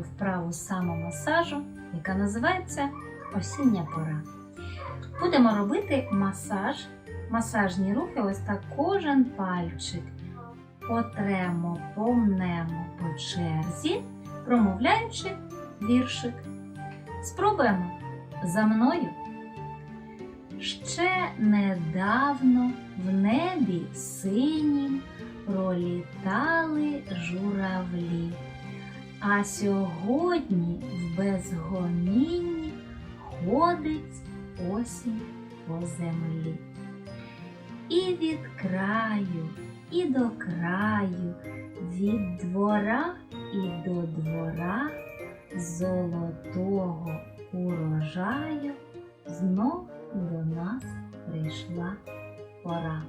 вправу самомасажу, яка називається осіння пора. Будемо робити масаж, масажні рухи, ось так кожен пальчик. Потремо, помнемо по черзі, промовляючи віршик. Спробуємо за мною. Ще недавно в небі синім пролітали журавлі, а сьогодні в безгомінні ходить осінь по землі. І від краю, і до краю, від двора і до двора золотого урожаю знов до нас прийшла пора.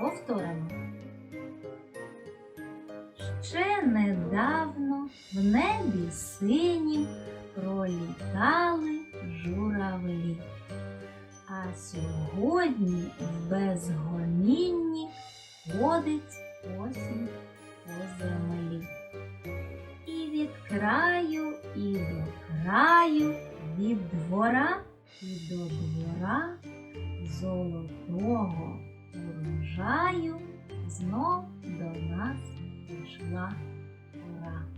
Повторимо. Ще недавно в небі синім пролітали журавлі, а сьогодні в безгомінні ходить осінь по землі. І від краю, і до краю, від двора і до двора золотого урожаю знов до нас прийшла пора.